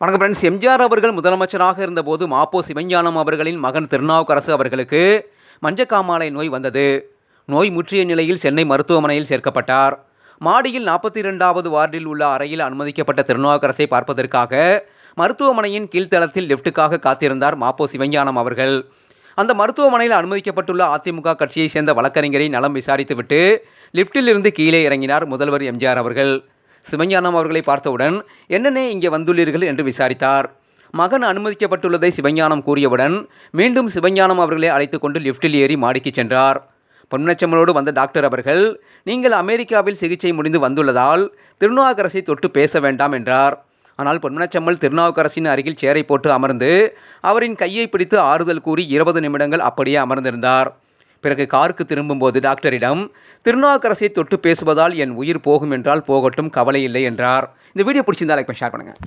வணக்கம் ஃப்ரெண்ட்ஸ் எம்ஜிஆர் அவர்கள் முதலமைச்சராக இருந்தபோது மாப்போ சிவஞானம் அவர்களின் மகன் திருநாவுக்கரசு அவர்களுக்கு மஞ்சக்காமாலை நோய் வந்தது. நோய் முற்றிய நிலையில் சென்னை மருத்துவமனையில் சேர்க்கப்பட்டார். மாடியில் நாற்பத்தி இரண்டாவது வார்டில் உள்ள அறையில் அனுமதிக்கப்பட்ட திருநாவுக்கரசை பார்ப்பதற்காக மருத்துவமனையின் கீழ்த்தளத்தில் லிஃப்ட்டுக்காக காத்திருந்தார் மாப்போ சிவஞானம் அவர்கள். அந்த மருத்துவமனையில் அனுமதிக்கப்பட்டுள்ள அதிமுக கட்சியைச் சேர்ந்த வழக்கறிஞரை நலம் விசாரித்துவிட்டு லிஃப்ட்டில் கீழே இறங்கினார் முதல்வர் எம்ஜிஆர் அவர்கள். சிவஞானம் அவர்களை பார்த்தவுடன் என்னென்ன இங்கே வந்துள்ளீர்கள்? என்று விசாரித்தார். மகன் அனுமதிக்கப்பட்டுள்ளதை சிவஞானம் கூறியவுடன் மீண்டும் சிவஞானம் அவர்களை அழைத்து கொண்டு லிஃப்ட்டில் ஏறி மாடிக்கு சென்றார். பொன்னச்சம்மலோடு வந்த டாக்டர் அவர்கள் நீங்கள் அமெரிக்காவில் சிகிச்சை முடிந்து வந்துள்ளதால் திருநாவுக்கரசை தொட்டு பேச வேண்டாம் என்றார். ஆனால் பொன்னச்சம்மல் திருநாவுக்கரசின் அருகில் சேரை போட்டு அமர்ந்து அவரின் கையை பிடித்து ஆறுதல் கூறி இருபது நிமிடங்கள் அப்படியே அமர்ந்திருந்தார். பிறகு காருக்கு திரும்பும்போது டாக்டரிடம் திருநாவுக்கரசை தொட்டு பேசுவதால் என் உயிர் போகும் என்றால் போகட்டும் கவலை இல்லை என்றார். இந்த வீடியோ பிடிச்சிருந்தா லைக் ஷேர் பண்ணுங்கள்